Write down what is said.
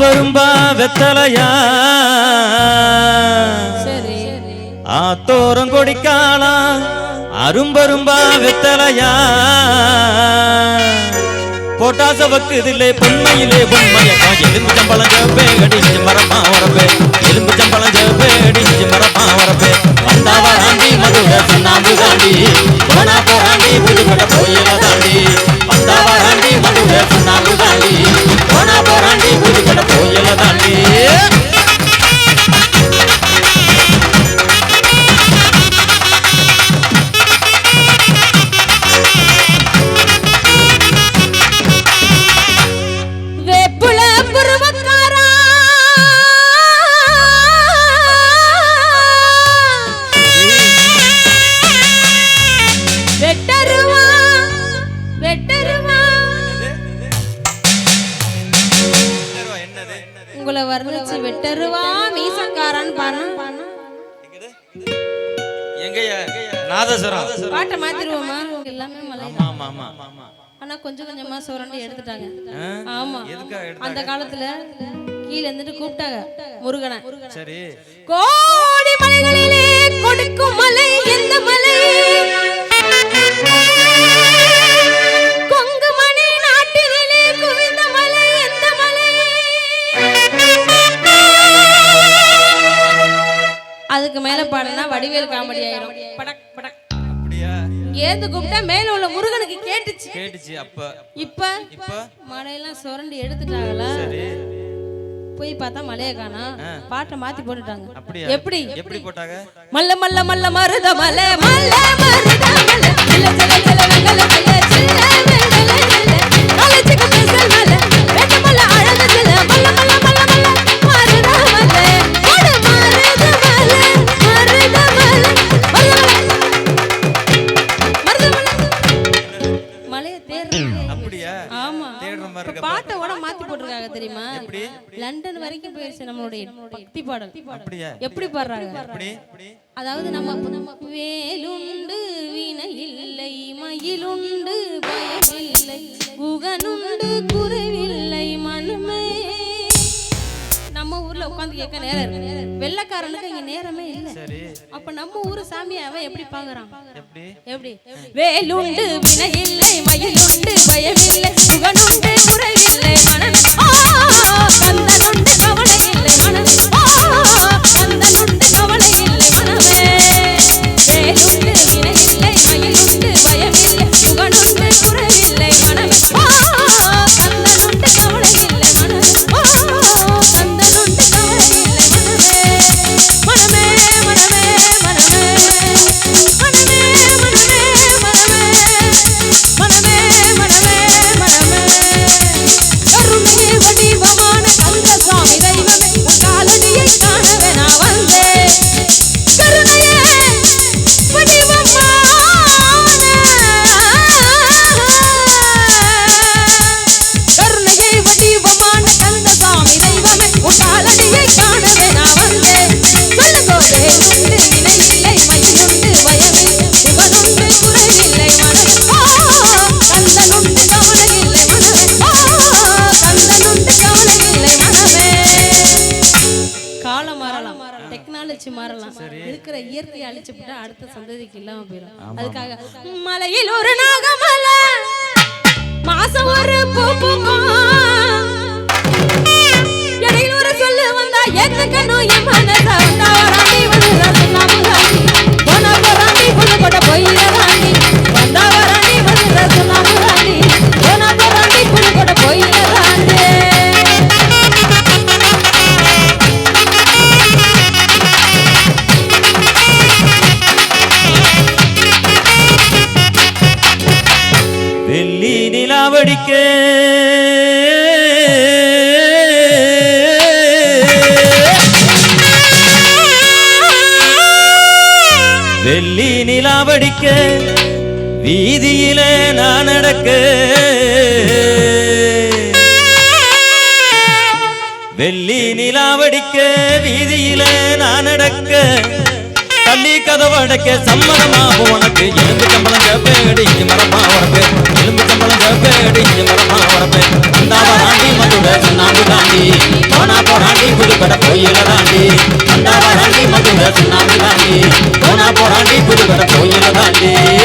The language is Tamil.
அரும்பரும்பா வெத்தலையா? ஆத்தோரம் கொடிக்காளா அரும்பரும்பா வெத்தலையா? போட்டாச வக்குதிலே பொன்மையிலே பொன்மையக்கா எலும்பு சம்பளம் ஜப்பே அடிச்சு மரப்பா வரப்பே எலும்பு சம்பளம் எங்கய்யா நாதஸ்வரம். பாட்டை மாத்திருவோமா எல்லாமே மலை. ஆமா ஆமா ஆமா. ஆனா கொஞ்சம் கொஞ்சமா சுரண்டி எடுத்துட்டாங்க? ஆமா? அந்த காலத்துல கீழ இருந்துட்டு கூப்பிட்டாங்க முருகனை. சரி. கோடி மலைகளிலே கொடுக்கும் மலை எந்த மலை? அதுக்கு மேல பாடுனா வடிவேல் காமெடி ஆயிரும் படக் படக் அப்படியா ஏந்து கூப்பிட்டா மேல உள்ள முருகனுக்கு கேட்டுச்சு கேட்டுச்சு அப்ப இப்ப இப்ப மலையெல்லாம் சுரண்டி எடுத்துட்டாங்களா சரி போய் பார்த்தா மலையை காணா பாட்டை மாத்தி போட்டுட்டாங்க அப்படியா எப்படி எப்படி போட்டாங்க மல்ல மல்ல மல்ல மருத மலை மல்ல மருத மலை இருக்க பாட்டோட மாத்தி போட்டிருக்காங்க தெரியுமா? லண்டன் வரைக்கும் போயிருச்சு நம்மளுடைய பக்தி பாடல். அப்படியா? எப்படி பாடுறாங்க? அதாவது நம்ம நம்ம வேலுண்டு வீணை இல்லை மயிலுண்டு பயமில்லை குகனுண்டு குறைவில்லை மனமே நம்ம ஊர்ல உட்காந்து கேட்க நேரம் இருக்கு. வெள்ளக்காரனுக்கு இங்க நேரமே இல்லை. அப்ப நம்ம ஊரு சாமியை அவன் எப்படி பாக்குறான்? எப்படி? வேலுண்டு வினை இல்லை மயிலுண்டு பயமில்லை புகனுண்டு குறைவில்லை மனம். கந்தனுண்டு கவலை இல்லை மனம் டெக்னாலஜி மாறலாம். இருக்கிற இயற்கையை அழிச்சு விட்டா அடுத்த சந்ததிக்கு இல்லாம போயிடும் அதுக்காக மலையில் ஒரு நாகமலை மாசம் ஒரு நிலாவடிக்க வீதியில நான் நடக்க. வெள்ளி நிலாவடிக்க வீதியில நான் நடக்க. தள்ளி கதவடைக்க சம்மதமா உனக்கு. எலும்பு சம்பளம் கேப்பேடி மரமா உனக்கு எலும்பு சம்பளம் கேப்பேடி மரமா உனக்கு அந்த வராண்டி மதுரை சுண்ணாம்பு தாண்டி போனா போராண்டி புதுக்கடை கோயில தாண்டி. வந்தா வராண்டி மதுரை சுண்ணாம்பு தாண்டி போனா போராண்டி புதுக்கடை கோயில் தாண்டி